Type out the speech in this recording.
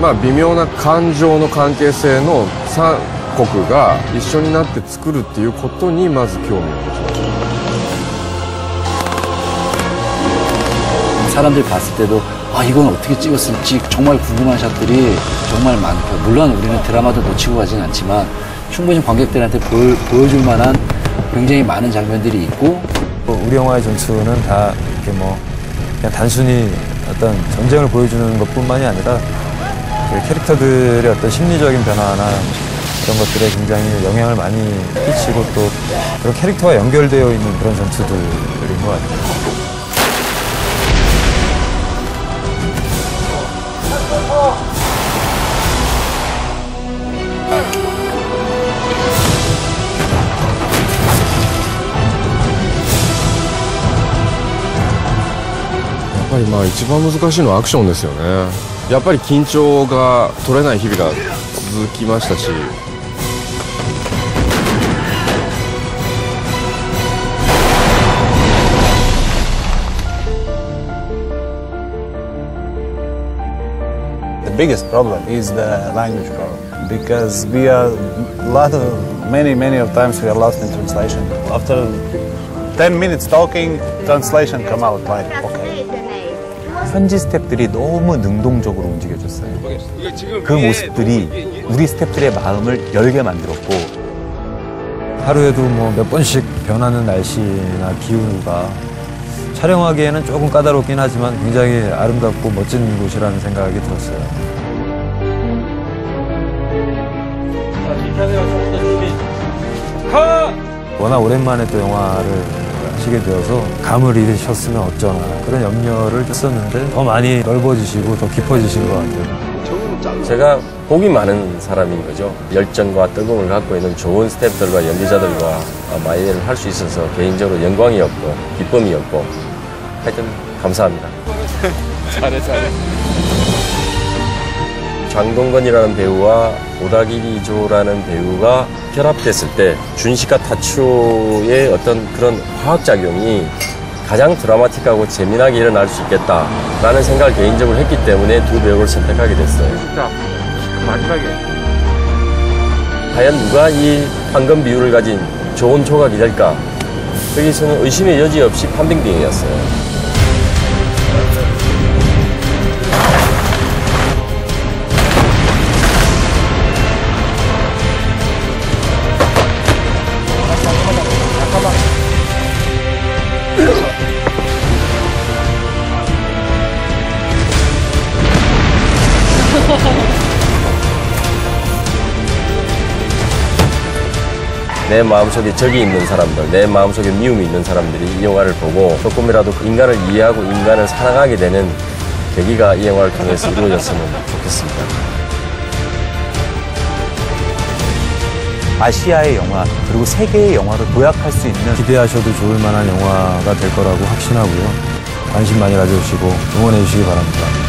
まあ微妙な感情の関係性の3国が一緒になって作るっていうことにまず興味を持ちました 사람들이 봤을 때도 아 이건 어떻게 찍었을지 정말 궁금한 샷들이 정말 많고 물론 우리는 드라마도 놓치고 가진 않지만 충분히 관객들한테 보여, 보여줄 만한 굉장히 많은 장면들이 있고 뭐 우리 영화의 전투는 다 이렇게 뭐 그냥 단순히 어떤 전쟁을 보여주는 것뿐만이 아니라 그 캐릭터들의 어떤 심리적인 변화나 그런 것들에 굉장히 영향을 많이 끼치고 또 그런 캐릭터와 연결되어 있는 그런 전투들인 것 같아요.やっぱりまあ一番難しいのはアクションですよね やっぱり緊張が取れない日々が続きましたし The biggest problem is the language problem because we are a lot of many many of times we are lost in translation. After 10 minutes talking, translation come out like okay. 현지 스탭들이 너무 능동적으로 움직여줬어요. 그 모습들이 우리 스탭들의 마음을 열게 만들었고 하루에도 뭐 몇 번씩 변하는 날씨나 기후가 촬영하기에는 조금 까다롭긴 하지만 굉장히 아름답고 멋진 곳이라는 생각이 들었어요. 워낙 오랜만에 또 영화를 하시게 되어서 감을 잃으셨으면 어쩌나 그런 염려를 했었는데 더 많이 넓어지시고 더 깊어지신 것 같아요. 제가 복이 많은 사람인 거죠. 열정과 뜨거움을 갖고 있는 좋은 스태프들과 연기자들과 일을 할수 있어서 개인적으로 영광이었고 기쁨이었고 하여튼 감사합니다. 잘해 잘해. 장동건이라는 배우와 오다기리조라는 배우가 결합됐을 때 준식과 타추의 어떤 그런 화학작용이 가장 드라마틱하고 재미나게 일어날 수 있겠다라는 생각을 개인적으로 했기 때문에 두 배우를 선택하게 됐어요. 마지막에 과연 누가 이 황금 비율을 가진 좋은 조각이 될까? 여기서는 의심의 여지 없이 판빙빙이었어요. 내 마음속에 적이 있는 사람들, 내 마음속에 미움이 있는 사람들이 이 영화를 보고 조금이라도 그 인간을 이해하고 인간을 사랑하게 되는 계기가 이 영화를 통해서 이루어졌으면 좋겠습니다. 아시아의 영화 그리고 세계의 영화로 도약할 수 있는 기대하셔도 좋을 만한 영화가 될 거라고 확신하고요. 관심 많이 가져주시고 응원해 주시기 바랍니다.